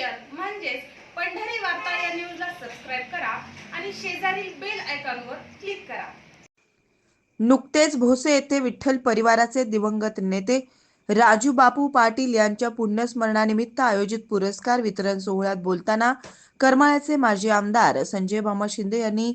Share म्हणजेच पंढरी वार्ता या न्यूजला सबस्क्राईब करा आणि शेजारील बेल आयकॉनवर क्लिक करा. नुकतेच भोसे येथे विठ्ठल परिवाराचे दिवंगत नेते राजू बापू पाटील यांच्या पुण्यस्मरणानिमित्त आयोजित पुरस्कार वितरण सोहळ्यात बोलताना करमाळ्याचे माजी आमदार संजय भामा शिंदे यांनी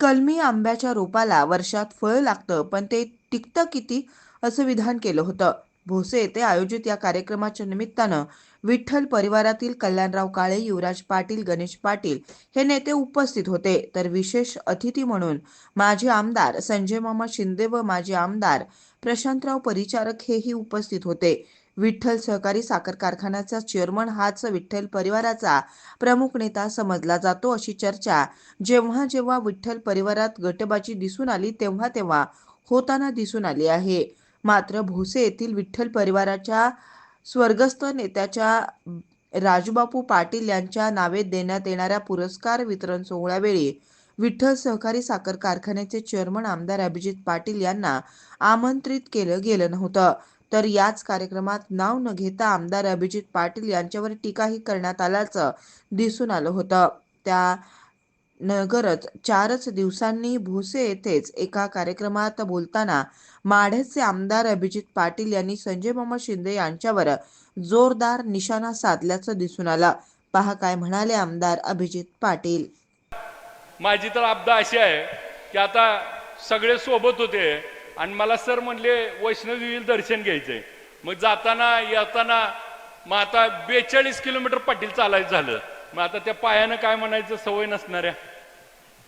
कलमी आंब्याच्या रोपाला वर्षात फळ लागतं पण ते टिकतं किती असं विधान केलं होतं. भोसे येथे आयोजित या कार्यक्रमाच्या निमित्तानं विठ्ठल परिवारातील कल्याणराव काळे युवराज पाटील गणेश पाटील हे नेते उपस्थित होते. तर विशेष अतिथी म्हणून माजी आमदार संजय मामा शिंदे व माजी आमदार प्रशांतराव परिचारक हेही उपस्थित होते. विठ्ठल सहकारी साखर कारखान्याचा चेअरमन हाच विठ्ठल परिवाराचा प्रमुख नेता समजला जातो अशी चर्चा जेव्हा जेव्हा विठ्ठल परिवारात गटबाजी दिसून आली तेव्हा तेव्हा होताना दिसून आली आहे. मात्र भोसे येथील विठ्ठल परिवाराच्या स्वर्गस्थ नेत्याच्या राजूबापू पाटील यांच्या नावे देण्यात येणाऱ्या पुरस्कार वितरण सोहळ्यावेळी विठ्ठल सहकारी साखर कारखान्याचे चेअरमन आमदार अभिजित पाटील यांना आमंत्रित केलं गेलं नव्हतं. तर याच कार्यक्रमात नाव न घेता आमदार अभिजित पाटील यांच्यावर टीकाही करण्यात आल्याचं दिसून आलं होतं. त्या नगरच चारच दिवसांनी भोसे येथेच एका कार्यक्रमात बोलताना माढ्याचे आमदार अभिजित पाटील यांनी संजय मोहम्मद शिंदे यांच्यावर जोरदार निशाणा साधल्याचं दिसून आलं. पहा काय म्हणाले आमदार अभिजित पाटील. माझी तर आपदा अशी आहे की आता सगळे सोबत होते आणि मला सर म्हणले वैष्णवदेवीला दर्शन घ्यायचंय. मग जाताना येताना मग आता बेचाळीस किलोमीटर पाटील चालायचं झालं. मग आता त्या पायानं काय म्हणायचं सवय नसणाऱ्या.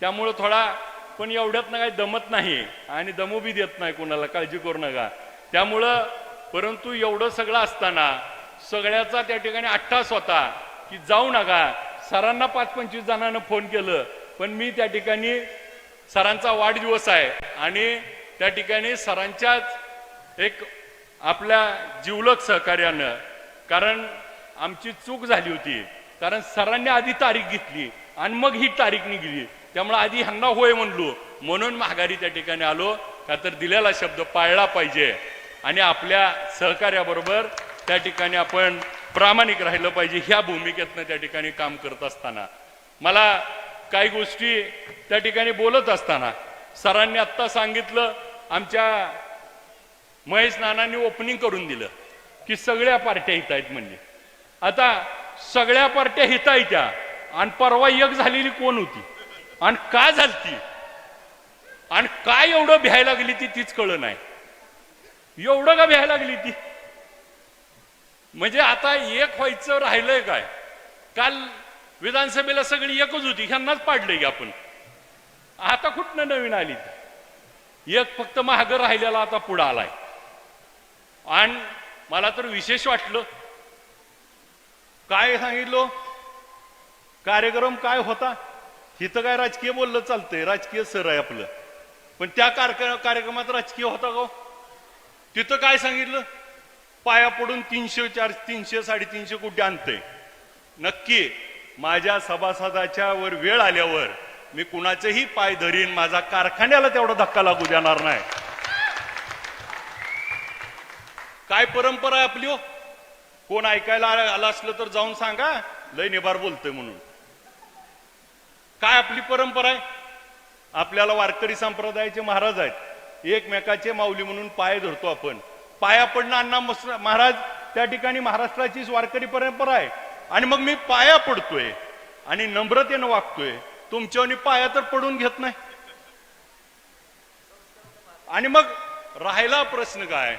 त्यामुळं थोडा पण एवढ्यात ना काही दमत नाही आणि दमू बी देत नाही कोणाला काळजी करू नका. त्यामुळं परंतु एवढं सगळं असताना सगळ्याचा त्या ठिकाणी अठ्ठास होता की जाऊ नका. सरांना पाच पंचवीस जणांना फोन केलं पण मी त्या ठिकाणी सरांचा वाढदिवस आहे आणि त्या ठिकाणी सरांच्याच एक आपल्या जिवलक सहकार्यानं कारण आमची चूक झाली होती. कारण सरांनी आधी तारीख घेतली आणि मग ही तारीख निघली. त्यामुळे आधी ह्यांना होय म्हणलो. म्हणून माघारी त्या ठिकाणी आलो. का तर दिलेला शब्द पाळला पाहिजे. आणि आपल्या सहकार्याबरोबर त्या ठिकाणी आपण प्रामाणिक राहिलं पाहिजे ह्या भूमिकेतनं त्या ठिकाणी काम करत असताना. मला काही गोष्टी त्या ठिकाणी बोलत असताना सरांनी आत्ता सांगितलं आमच्या महेश नानांनी ओपनिंग करून दिलं की सगळ्या पार्ट्या इथं आहेत म्हणजे आता सगळ्या पार्ट्या हितायत्या. आणि परवा एक झालेली कोण होती? आणि का झालती? आणि काय एवढं भ्यायला लागली ती तीच कळ नाही. एवढं का भ्यायला लागली ती? म्हणजे आता एक व्हायचं राहिलंय काय? काल विधानसभेला सगळी एकच होती ह्यांनाच पाडलंय की आपण. आता कुठनं नवीन आली ती? एक फक्त महाग राहिलेला आता पुढं आलाय. आणि मला तर विशेष वाटलं काय सांगितलं? कार्यक्रम काय होता? इथं काय राजकीय बोललं चालतंय. राजकीय सर आहे आपलं. पण त्या कार्यक्रमात राजकीय होता गो हो? तिथं काय सांगितलं? पाया पडून तीनशे चार तीनशे साडेतीनशे कोटी आणतंय. नक्की माझ्या सभासदाच्या वर वेळ आल्यावर मी कुणाचेही पाय धरीन माझा कारखान्याला तेवढा धक्का लागू देणार नाही. काय परंपरा आहे आपली हो? कोण ऐकायला आलं असलं तर जाऊन सांगा. लय निभार बोलतोय म्हणून. काय आपली परंपरा आहे? आपल्याला वारकरी संप्रदायाचे महाराज आहेत. एकमेकाचे माऊली म्हणून पाय धरतो आपण. पाया पडणं अण्णा महाराज त्या ठिकाणी महाराष्ट्राचीच वारकरी परंपरा आहे. आणि मग मी पाया पडतोय आणि नम्रतेनं वागतोय. तुमच्यावर पाया तर पडून घेत नाही. आणि मग राहिला प्रश्न काय?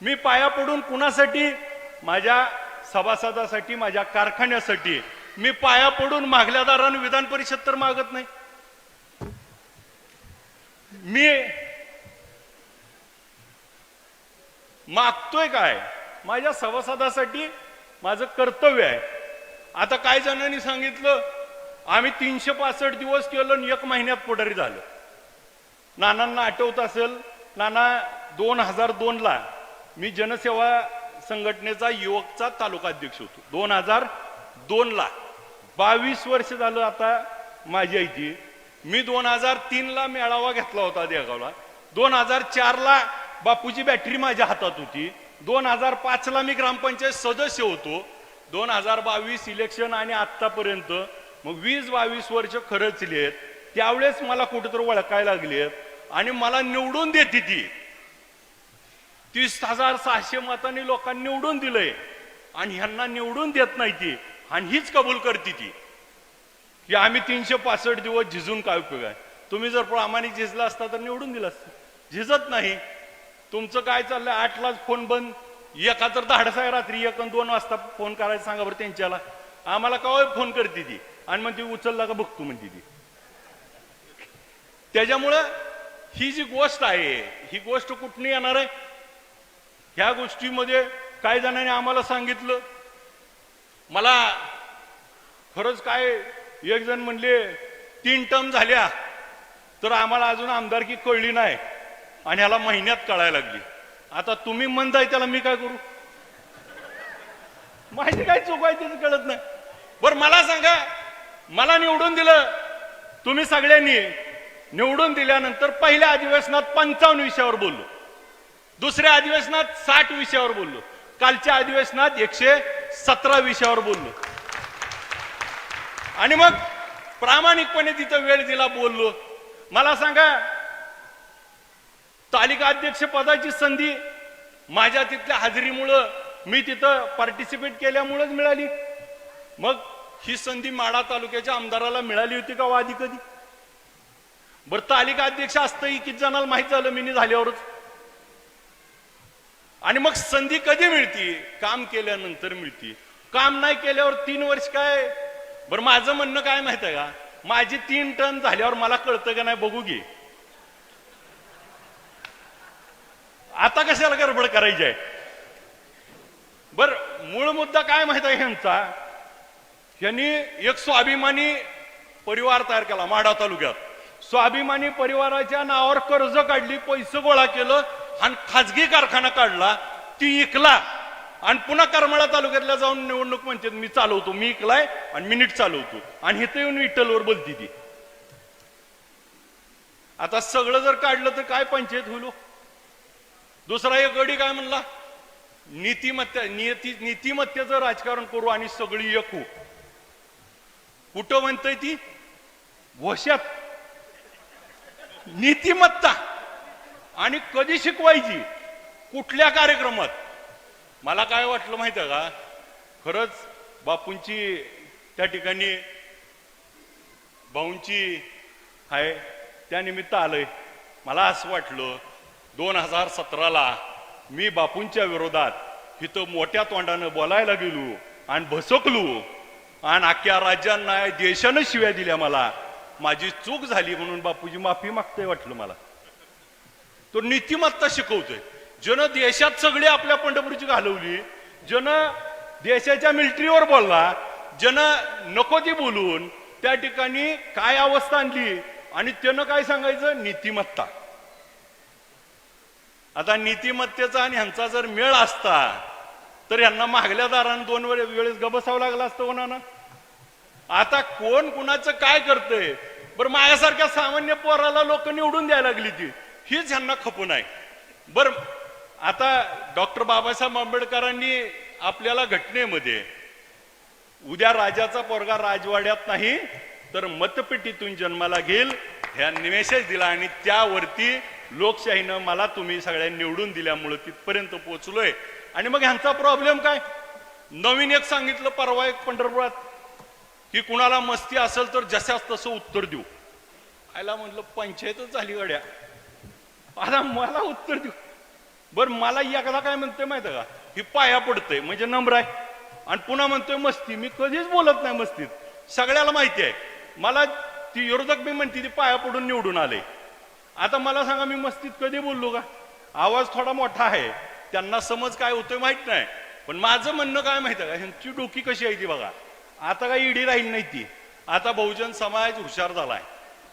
मी पाया पडून कुणासाठी माझ्या सभासदासाठी माझ्या कारखान्यासाठी मी पाया पडून मागल्या दारानं विधान परिषद तर मागत नाही. मी मागतोय काय? माझ्या सभासदासाठी माझं कर्तव्य आहे. आता काय जणांनी सांगितलं आम्ही तीनशे पासष्ट दिवस केलं आणि एक महिन्यात पुढारी झालं. नानांना आठवत असेल नाना दोन हजार दोन ला मी जनसेवा संघटनेचा युवकचा तालुका अध्यक्ष होतो. दोन हजार दोन ला बावीस वर्ष झालं आता माझी आईची. मी दोन हजार तीन ला मेळावा घेतला होता देगावला दोन हजार चार ला बापूची बॅटरी माझ्या हातात होती. दोन हजार पाच ला मी ग्रामपंचायत सदस्य होतो. दोन हजार बावीस इलेक्शन आणि आत्तापर्यंत मग वीस बावीस वर्ष खरंचली आहेत त्यावेळेस मला कुठेतरी ओळखायला लागली आहेत आणि मला निवडून देते ती. तीस हजार सहाशे मतांनी लोकांनी निवडून दिलंय. आणि ह्यांना निवडून देत नाही ती. आणि हीच कबूल करते ती. की आम्ही तीनशे पासष्ट दिवस झिजून काय उपयोग आहे? तुम्ही जर प्रामाणिक झिजला असता तर निवडून दिला असतं. झिजत नाही. तुमचं काय चाललंय? आठलाच फोन बंद. एका तर धाडस आहे रात्री. एक आणि दोन वाजता फोन करायचं सांगा बरं त्यांच्याला. आम्हाला काय फोन करते ती? आणि मग ती उचलला का बघतो म्हणते ती. त्याच्यामुळं ही जी गोष्ट आहे ही गोष्ट कुठून येणार आहे? ह्या गोष्टीमध्ये काही जणांनी आम्हाला सांगितलं. मला खरंच काय एक जण म्हणले तीन टर्म झाल्या तर आम्हाला अजून आमदारकी कळली नाही. आणि ह्याला महिन्यात कळायला लागली. आता तुम्ही म्हणताय त्याला मी काय करू? माझी काय चूक आहे त्याचं कळत नाही. बरं मला सांगा मला निवडून दिलं तुम्ही सगळ्यांनी निवडून दिल्यानंतर पहिल्या अधिवेशनात पंचावन्न विषयावर बोललो. दुसऱ्या अधिवेशनात साठ विषयावर बोललो. कालच्या अधिवेशनात एकशे सतरा विषयावर बोललो. आणि मग प्रामाणिकपणे तिथं वेळ दिला बोललो. मला सांगा तालिका अध्यक्ष पदाची संधी माझ्या तिथल्या हजेरीमुळं मी तिथं पार्टिसिपेट केल्यामुळंच मिळाली. मग ही संधी माडा तालुक्याच्या आमदाराला मिळाली होती का वादी कधी? बरं तालिका अध्यक्ष असतंही किती जणांना माहीत झालं मी झाल्यावरच. आणि मग संधी कधी मिळती? काम केल्यानंतर मिळती. काम नाही केल्यावर तीन वर्ष काय? बरं माझं म्हणणं काय माहीत आहे का? माझी तीन टन झाल्यावर मला कळतं का नाही बघू घे. आता कशाला गडबड करायची आहे? बर मूळ मुद्दा काय माहीत आहे ह्यांचा? यांनी एक स्वाभिमानी परिवार तयार केला माढा तालुक्यात. स्वाभिमानी परिवाराच्या नावावर कर्ज काढली पैसे गोळा केलं आणि खाजगी कारखाना काढला ती इकला. आणि पुन्हा करमाळा तालुक्यातल्या जाऊन निवडणूक म्हणते मी चालवतो मी इकलाय आणि मिनिट चालवतो. आणि इथं येऊन विठ्ठलवर बोलती ती. आता सगळं जर काढलं तर काय पंचायत होईल हो? दुसरा एक गडी काय म्हणला? नीतिमत्ता नियती नीतिमत्तेचं राजकारण करू आणि सगळी एकू हो. कुठं म्हणतय ती? वशात. नीतिमत्ता. आणि कधी शिकवायची? कुठल्या कार्यक्रमात? मला काय वाटलं माहिती आहे का? खरंच बापूंची त्या ठिकाणी भाऊंची आहे त्यानिमित्त आलंय. मला असं वाटलं दोन हजार सतराला मी बापूंच्या विरोधात इथं मोठ्या तोंडानं बोलायला गेलो आणि भसकलो. आणि अख्ख्या राज्यांना देशानं शिव्या दिल्या मला. माझी चूक झाली म्हणून बापूजी माफी मागतोय वाटलं मला. तो नीतिमत्ता शिकवतोय. जन देशात सगळी आपल्या पंढरपूरची घालवली ज्यानं देशाच्या मिलिटरीवर बोलला ज्यानं नको ती बोलून त्या ठिकाणी काय अवस्था आणली आणि त्यानं काय सांगायचं? नीतिमत्ता. आता नीतिमत्तेचा आणि ह्यांचा जर मेळ असता तर यांना मागल्या दारानं दोन वेळे वेळेस गबसावं लागलं असतं कोणानं? आता कोण कुणाचं काय करतंय? बरं माझ्यासारख्या सामान्य पोराला लोक निवडून द्यायला लागली ती. हीच ह्यांना खपून आहे बर आता डॉक्टर बाबासाहेब आंबेडकरांनी आपल्याला घटनेमध्ये उद्या राजाचा पोरगा राजवाड्यात नाही तर मतपेटीतून जन्माला घेईल ह्या निमेशच दिला आणि त्यावरती लोकशाहीनं मला तुम्ही सगळ्या निवडून दिल्यामुळं तिथपर्यंत पोहोचलोय. आणि मग ह्यांचा प्रॉब्लेम काय? नवीन एक सांगितलं परवा एक पंढरपुरात की कुणाला मस्ती असेल तर जशाच तसं उत्तर देऊ. आयला म्हटलं पंचायतच झाली गड्या. आता मला उत्तर देऊ. बर मला एकदा काय म्हणते माहिती का? ही पाया पडतंय म्हणजे नम्र आहे. आणि पुन्हा म्हणतोय मस्ती. मी कधीच बोलत नाही मस्तीत. सगळ्याला माहिती आहे. मला ती विरोधक मी म्हणते ती पाया पडून निवडून आले. आता मला सांगा मी मस्तीत कधी बोललो का? आवाज थोडा मोठा आहे. त्यांना समज काय होतोय माहीत नाही. पण माझं म्हणणं काय माहिती आहे का? ह्यांची डोकी कशी आहे ती बघा. आता काय इडी राहील नाही ती. आता बहुजन समाज हुशार झालाय.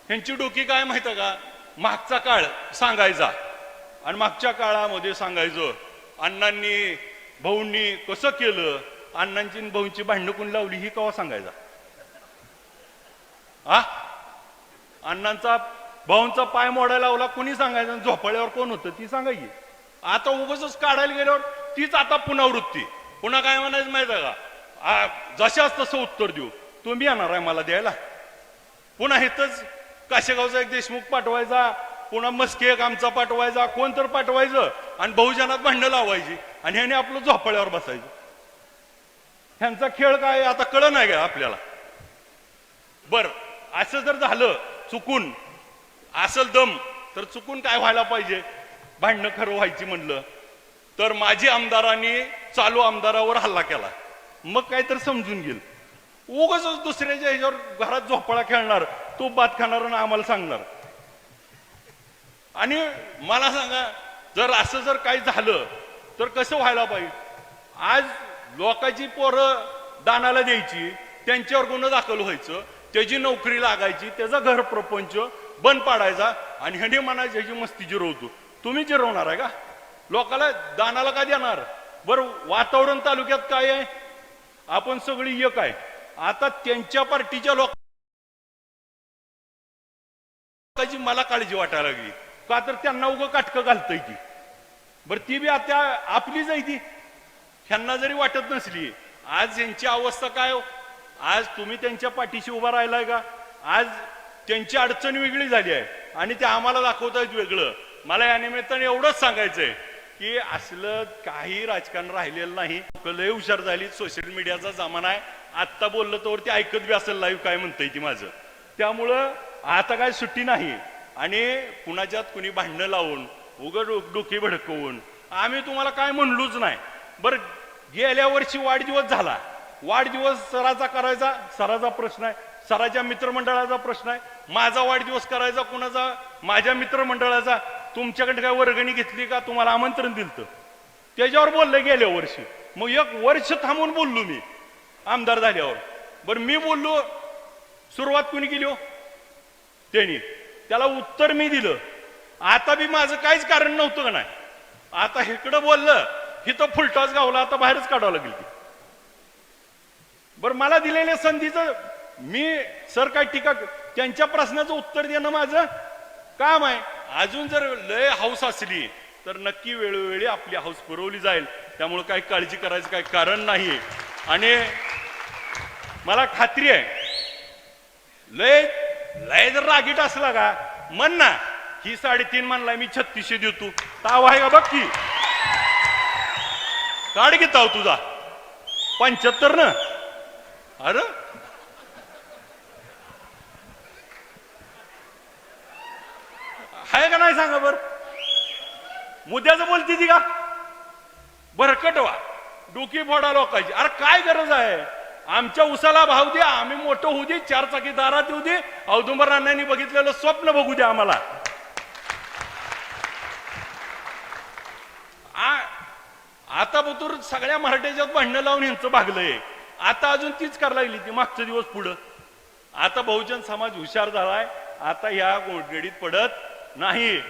ह्यांची डोकी काय माहिती आहे का? मागचा काळ सांगायचा. आणि मागच्या काळामध्ये सांगायचं अण्णांनी भाऊंनी कसं केलं अण्णांची आणि भाऊंची भांडणं कोण लावली ही कवा सांगायचा? आ? अण्णांचा भाऊंचा पाय मोडायला लावला कोणी सांगायचं? आणि झोपाळ्यावर कोण होतं ती सांगायची आता उगच काढायला गेल्यावर तीच आता पुनरावृत्ती. पुन्हा काय म्हणायचं माहिती आहे का? आ, जशाच तसं उत्तर देऊ. तुम्ही येणार आहे मला द्यायला. पुन्हा हेच काशेगावचा एक देशमुख पाठवायचा पुन्हा मस्के एक आमचा पाठवायचा कोण तर पाठवायचं आणि बहुजनात भांडणं लावायची आणि ह्याने आपलं झोपाळ्यावर बसायचं. ह्यांचा खेळ काय आता कळ नाही का आपल्याला? बर असं जर झालं चुकून असल दम तर चुकून काय व्हायला पाहिजे? भांडणं खरं व्हायची म्हणलं तर माझी आमदारांनी चालू आमदारावर हल्ला केला. मग काय तर समजून घेईल. उगाच दुसऱ्याच्या ह्याच्यावर घरात झोपाळा खेळणार तो बात खाणार ना आम्हाला सांगणार. आणि मला सांगा जर असं जर काही झालं तर कसं व्हायला पाहिजे? आज लोकांची पोरं दानाला द्यायची त्यांच्यावर गुन्हा दाखल व्हायचं त्याची नोकरी लागायची त्याचा घर प्रपंच बंद पाडायचा आणि ह्याने म्हणायचं ह्याची मस्ती जिरवतो. तुम्ही जिरवणार आहे का? लोकाला दानाला का देणार? बरं वातावरण तालुक्यात काय आहे? आपण सगळी एक आहे. आता त्यांच्या पार्टीच्या लोक लोकांची मला काळजी वाटायला लागली. का तर त्यांना उगं काटकं घालतय की बरं ती बी आता आपलीच आहे ती. ह्यांना जरी वाटत नसली आज यांची अवस्था काय हो? आज तुम्ही त्यांच्या पाठीशी उभा राहिलाय का? आज त्यांची अडचण वेगळी झाली आहे. आणि ते आम्हाला दाखवतायत वेगळं. मला या निमित्ताने एवढंच सांगायचंय की असलं काही राजकारण राहिलेलं नाही. लय हुशार झाली सोशल मीडियाचा जमाना आहे. आत्ता बोललं तर ते ऐकत बी असेल लाईव्ह काय म्हणतंय ती माझं. त्यामुळं आता काय सुट्टी नाही. आणि कुणाच्यात कुणी भांडणं लावून उघड डोकी भडकवून आम्ही तुम्हाला काय म्हणलोच नाही. बरं गेल्या वर्षी वाढदिवस झाला. वाढदिवस सराचा करायचा सराचा प्रश्न आहे. सराच्या मित्रमंडळाचा प्रश्न आहे. माझा वाढदिवस करायचा कुणाचा? माझ्या मित्रमंडळाचा. तुमच्याकडे काय वर्गणी घेतली का? तुम्हाला आमंत्रण दिलं त्याच्यावर बोललं गेल्या वर्षी. मग एक वर्ष थांबून बोललो मी. आमदार झाल्यावर. बरं मी बोललो सुरुवात कुणी केली हो? त्यांनी. त्याला उत्तर मी दिलं. आता बी माझं काहीच कारण नव्हतं का नाही? आता इकडं बोललं हिथं फुलटाच गावला आता बाहेरच काढावं लागेल ती. बरं मला दिलेल्या संधीचं मी सर काय टीका त्यांच्या प्रश्नाचं उत्तर देणं माझं काम आहे. अजून जर लय हाऊस असली तर नक्की वेळोवेळी आपली हाऊस पुरवली जाईल. त्यामुळे काही काळजी करायचं काही कारण नाही आणि मला खात्री आहे लय लय जर रागीट असला का? म्हण ना ही साडेतीन म्हणलाय मी छत्तीसशे देतो. ताव आहे का बघ की? काढ की ताव तुझा. पंच्याहत्तर ना? अरे? आहे का नाही सांगा बर? मुद्द्याचं बोलती ती का? बरकट व्हा. डोकी फोडा लोकांची. अरे काय गरज आहे? आमच्या उसाला भाव द्या आम्ही मोठं होऊ दे चार चाकी दारात येऊ दे. औदुंबर अण्णांनी बघितलेलं स्वप्न बघू द्या आम्हाला. आ- आता बतूर सगळ्या मराठ्याच्यात भांडणं लावून यांचं भागलंय. आता अजून तीच करायला लागली ती मागचे दिवस पुढं. आता बहुजन समाज हुशार झालाय. आता ह्या गोडगडीत पडत नाही.